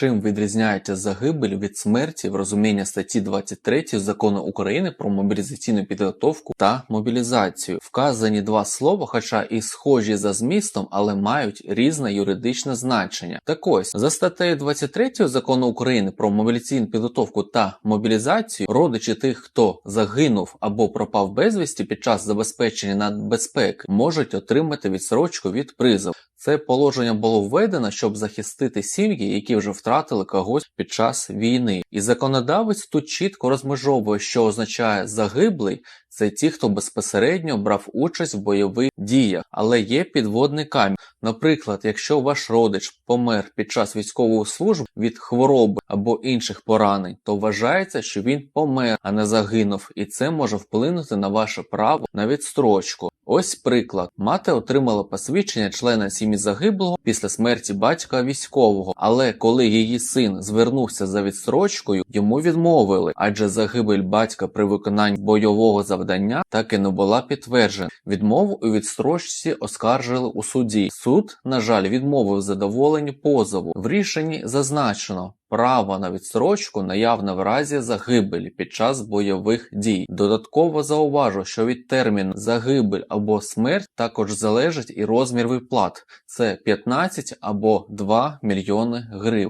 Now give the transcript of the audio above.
Чим відрізняється загибель від смерті в розумінні статті 23 закону України про мобілізаційну підготовку та мобілізацію? Вказані два слова, хоча і схожі за змістом, але мають різне юридичне значення. Так ось за статтею 23 закону України про мобілізаційну підготовку та мобілізацію, родичі тих, хто загинув або пропав безвісті під час забезпечення надбезпеки, можуть отримати відсрочку від призову. Це положення було введено, щоб захистити сім'ї, які вже втратили когось під час війни. І законодавець тут чітко розмежовує, що означає загиблий. Це ті, хто безпосередньо брав участь в бойових діях, але є підводний камінь. Наприклад, якщо ваш родич помер під час військової служби від хвороби або інших поранень, то вважається, що він помер, а не загинув, і це може вплинути на ваше право на відстрочку. Ось приклад: мати отримала посвідчення члена сім'ї загиблого після смерті батька військового, але коли її син звернувся за відстрочкою, йому відмовили, адже загибель батька при виконанні бойового завдання так і не була підтверджена. Відмову у відстрочці оскаржили у суді. Суд, на жаль, відмовив задоволенню позову. В рішенні зазначено. Право на відсрочку наявне в разі загибелі під час бойових дій. Додатково зауважу, що від терміну загибель або смерть також залежить і розмір виплат. Це 15 або 2 мільйони гривень.